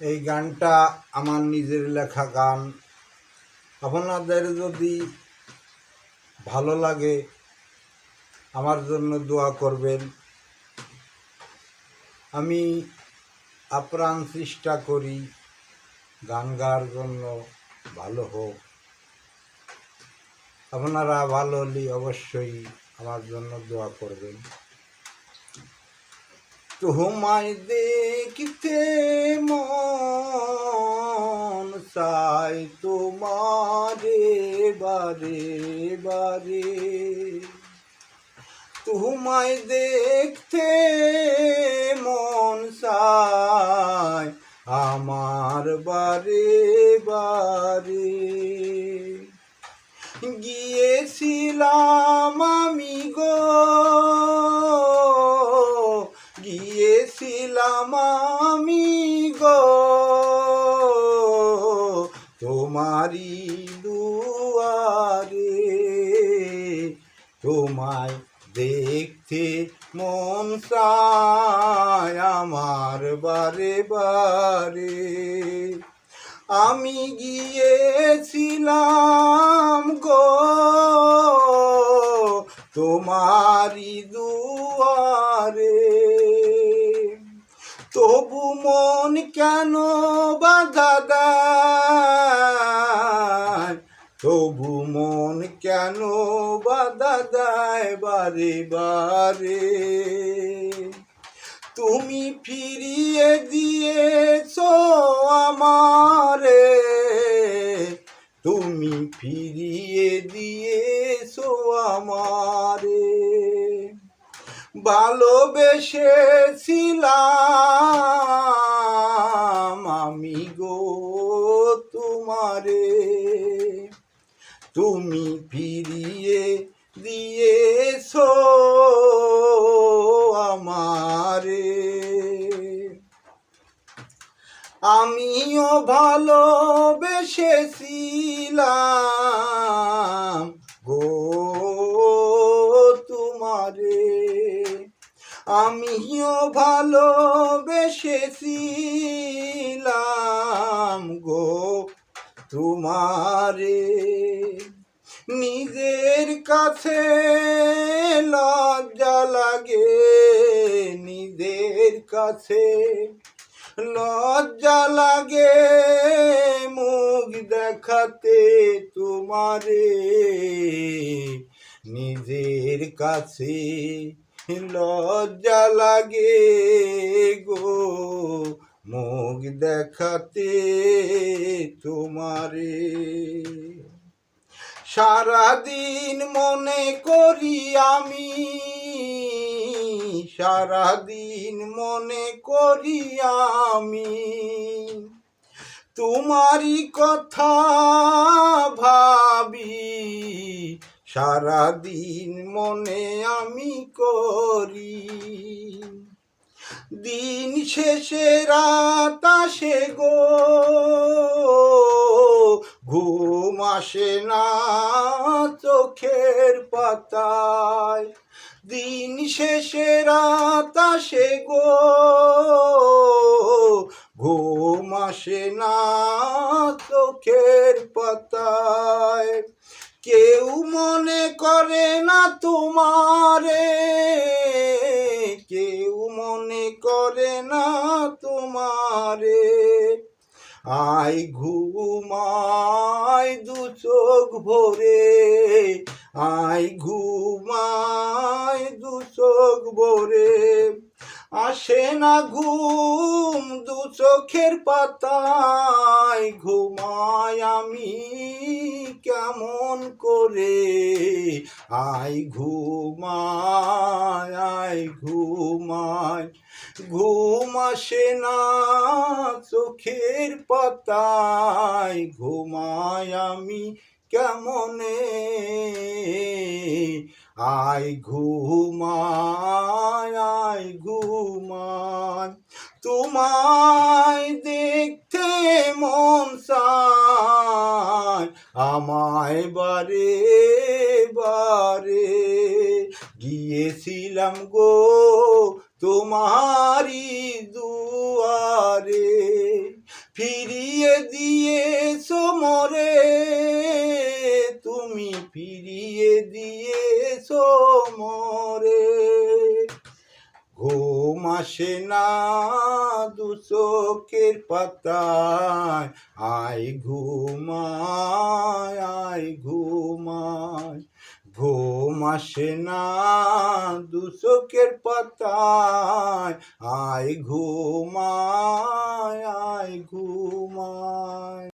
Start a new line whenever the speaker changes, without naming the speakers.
এই গানটা আমার নিজের লেখা গান। আপনাদের যদি ভালো লাগে, আমার জন্য দোয়া করবেন। আমি আপ্রাণ চেষ্টা করি গান গাওয়ার জন্য ভালো হোক। আপনারা ভালো হলে অবশ্যই আমার জন্য দোয়া করবেন। তোমায় দেখতে মন চাই তোমারে বারে বারে। তোমায় দেখতে মন চাই আমার বারে বারে। গিয়েছিলাম আমি গো গিয়েছিলাম আমি গো। তোমারি দুয়ারে, তোমায় দেখতে মন চায় আমার বারে বারে। আমি গিয়েছিলাম গো তোমারি দুয়ারে। তবু মন কেন বাধা দেয়? তবু মন কেন বাধা দেয় বারে বারে? তুমি ফিরিয়ে দিয়েছ ভালোবেসেছিলাম আমি গো তোমারে। তুমি ফিরিয়ে দিয়েছ আমারে। আমিও ভালোবেসেছিলাম গো আমিও ভালোবেসেছিলাম গো তোমারে। নিজের কাছে লজ্জা লাগে, নিজের কাছে লজ্জা লাগে মুখ দেখাতে তোমারে। নিজের কাছে লজ্জা লাগে গো। মুখ দেখাতে তোমারে। সারাদিন মনে করি আমি, সারাদিন মনে করি আমি। তোমারই কথা ভাবি সারাদিন মনে আমি করি। দিন শেষে রাত আসে গো। ঘুম আসে না চোখের পাতায়। দিন শেষে রাত আসে গো। ঘুম আসে না চোখের পাতায়। কেউ মনে করে না তোমারে, কেউ মনে করে না তোমারে। আই ঘুমাই দু চোখ ভরে আই ঘুমাই দু চোখ ভরে। আসে না ঘুম দু চোখের পাতায় ঘুমাই আমি করে। আই ঘুমায় আই ঘুমায়। ঘুম আসে না চোখের পাতায়। ঘুমায় আমি কেমনে? আই ঘুমায় আই ঘুমায়। তোমায় দেখতে মন চায়। আমায় বারে বারে গিয়েছিলাম গো তোমারি দুয়ারে। ফিরিয়ে দিয়েছ ঘুম আসে না দুচোখের পাতায়। আয় ঘুমায় আয় ঘুমায়। ঘুম আসে না দুচোখের পাতায়। আয় ঘুমায় আয় ঘুমায়।